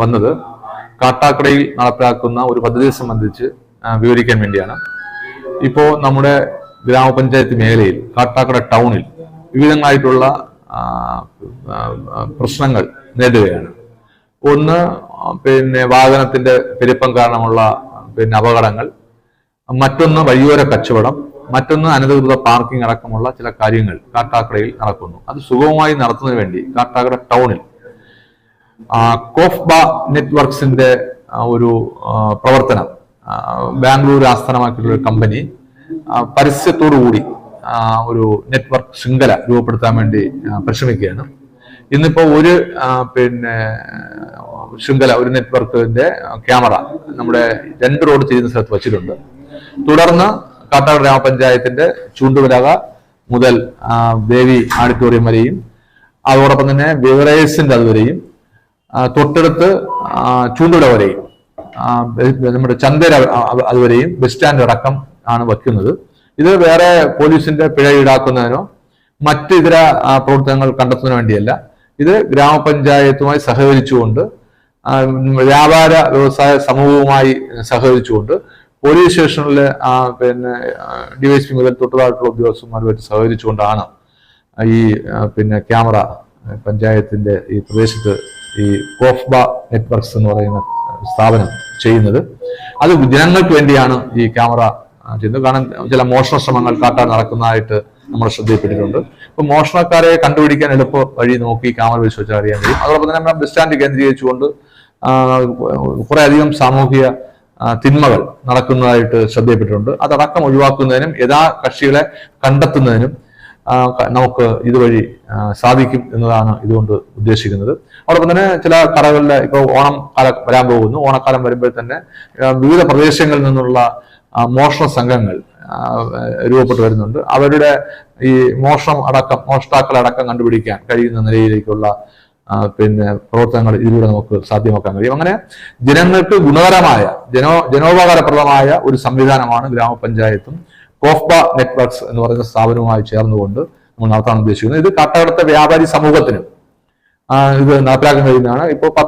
വന്നത്. കാട്ടാക്കടയിൽ നടപ്പിലാക്കുന്ന ഒരു പദ്ധതിയെ സംബന്ധിച്ച് വിവരിക്കാൻ വേണ്ടിയാണ്. ഇപ്പോൾ നമ്മുടെ ഗ്രാമപഞ്ചായത്ത് മേഖലയിൽ കാട്ടാക്കട ടൗണിൽ വിവിധങ്ങളായിട്ടുള്ള പ്രശ്നങ്ങൾ നേരിടുകയാണ്. ഒന്ന് പിന്നെ വാഹനത്തിന്റെ പെരുപ്പം കാരണമുള്ള പിന്നെ അപകടങ്ങൾ. മറ്റൊന്ന് വഴിയോര കച്ചവടം. മറ്റൊന്ന് അനധികൃത പാർക്കിംഗ് അടക്കമുള്ള ചില കാര്യങ്ങൾ കാട്ടാക്കടയിൽ നടക്കുന്നു. അത് സുഗമമായി നടത്തുന്നതിന് വേണ്ടി കാട്ടാക്കട ടൗണിൽ കോഫ്ബ നെറ്റ്വർക്സിന്റെ ഒരു പ്രവർത്തനം. ബാംഗ്ലൂർ ആസ്ഥാനമാക്കിയിട്ടുള്ള ഒരു കമ്പനി. പരസ്യത്തോടുകൂടി ഒരു നെറ്റ്വർക്ക് ശൃംഖല രൂപപ്പെടുത്താൻ വേണ്ടി പരിശ്രമിക്കുകയാണ്. ഇന്നിപ്പോ ഒരു പിന്നെ ശൃംഖല ഒരു നെറ്റ്വർക്കിന്റെ ക്യാമറ നമ്മുടെ രണ്ട് റോഡ് ചെയ്യുന്ന സ്ഥലത്ത് വച്ചിട്ടുണ്ട്. തുടർന്ന് കാട്ടാട് ഗ്രാമപഞ്ചായത്തിന്റെ ചൂണ്ടുവിലക മുതൽ ദേവി ആഡിറ്റോറിയം വരെയും അതോടൊപ്പം തന്നെ വിവറേഴ്സിന്റെ അതുവരെയും തൊട്ടടുത്ത് ചൂണ്ടുട വരെയും നമ്മുടെ ചന്തര അതുവരെയും ബസ് സ്റ്റാൻഡ് അടക്കം ആണ് വയ്ക്കുന്നത്. ഇത് വേറെ പോലീസിന്റെ പിഴ ഈടാക്കുന്നതിനോ മറ്റ് ഇതര പ്രവർത്തനങ്ങൾ കണ്ടെത്തുന്നതിനു വേണ്ടിയല്ല. ഇത് ഗ്രാമപഞ്ചായത്തുമായി സഹകരിച്ചുകൊണ്ട് വ്യാപാര വ്യവസായ സമൂഹവുമായി സഹകരിച്ചുകൊണ്ട് പോലീസ് സ്റ്റേഷനിലെ പിന്നെ ഡിവൈഎസ്പി മുതൽ തൊട്ടുതായിട്ടുള്ള ഉദ്യോഗസ്ഥന്മാരുമായിട്ട് സഹകരിച്ചുകൊണ്ടാണ് ഈ പിന്നെ ക്യാമറ പഞ്ചായത്തിന്റെ ഈ പ്രദേശത്ത് ഈ കോഫ്ബ നെറ്റ്വർക്സ് എന്ന് പറയുന്ന സ്ഥാപനം ചെയ്യുന്നത്. അത് ജനങ്ങൾക്ക് വേണ്ടിയാണ് ഈ ക്യാമറ ചെയ്യുന്നത്. കാരണം ചില മോഷണ ശ്രമങ്ങൾ കാട്ടാൻ നടക്കുന്നതായിട്ട് നമ്മൾ ശ്രദ്ധയിൽപ്പെട്ടിട്ടുണ്ട്. ഇപ്പൊ മോഷണക്കാരെ കണ്ടുപിടിക്കാൻ എളുപ്പ വഴി നോക്കി ക്യാമറ ക്യാമറ വെച്ചാൽ അറിയാൻ കഴിയും. അതോടൊപ്പം തന്നെ നമ്മുടെ ബസ് സ്റ്റാൻഡ് കേന്ദ്രീകരിച്ചുകൊണ്ട് കുറേ അധികം സാമൂഹിക തിന്മകൾ നടക്കുന്നതായിട്ട് ശ്രദ്ധയിൽപ്പെട്ടിട്ടുണ്ട്. അതടക്കം ഒഴിവാക്കുന്നതിനും യഥാ കക്ഷികളെ കണ്ടെത്തുന്നതിനും നമുക്ക് ഇതുവഴി സാധിക്കും എന്നതാണ് ഇതുകൊണ്ട് ഉദ്ദേശിക്കുന്നത്. അതോടൊപ്പം തന്നെ ചില കടകളിലെ ഇപ്പോൾ ഓണം കാലം വരാൻ പോകുന്നു. ഓണക്കാലം വരുമ്പോൾ തന്നെ വിവിധ പ്രദേശങ്ങളിൽ നിന്നുള്ള മോഷണ സംഘങ്ങൾ രൂപപ്പെട്ടു വരുന്നുണ്ട്. അവരുടെ ഈ മോഷണം അടക്കം മോഷ്ടാക്കളടക്കം കണ്ടുപിടിക്കാൻ കഴിയുന്ന നിലയിലേക്കുള്ള പിന്നെ പ്രവർത്തനങ്ങൾ ഇതിലൂടെ നമുക്ക് സാധ്യമാക്കാൻ കഴിയും. അങ്ങനെ ജനങ്ങൾക്ക് ഗുണകരമായ ജനോ ജനോപകാരപ്രദമായ ഒരു സംവിധാനമാണ് ഗ്രാമപഞ്ചായത്തും കോഫ്ബ നെറ്റ്വർക്ക്സ് എന്ന് പറയുന്ന സ്ഥാപനവുമായി ചേർന്നുകൊണ്ട് നമ്മൾ നടത്താൻ ഉദ്ദേശിക്കുന്നത്. ഇത് കട്ടകടത്ത വ്യാപാരി സമൂഹത്തിന് ഇത് നടപ്പിലാക്കാൻ കഴിയുന്നതാണ്. ഇപ്പോൾ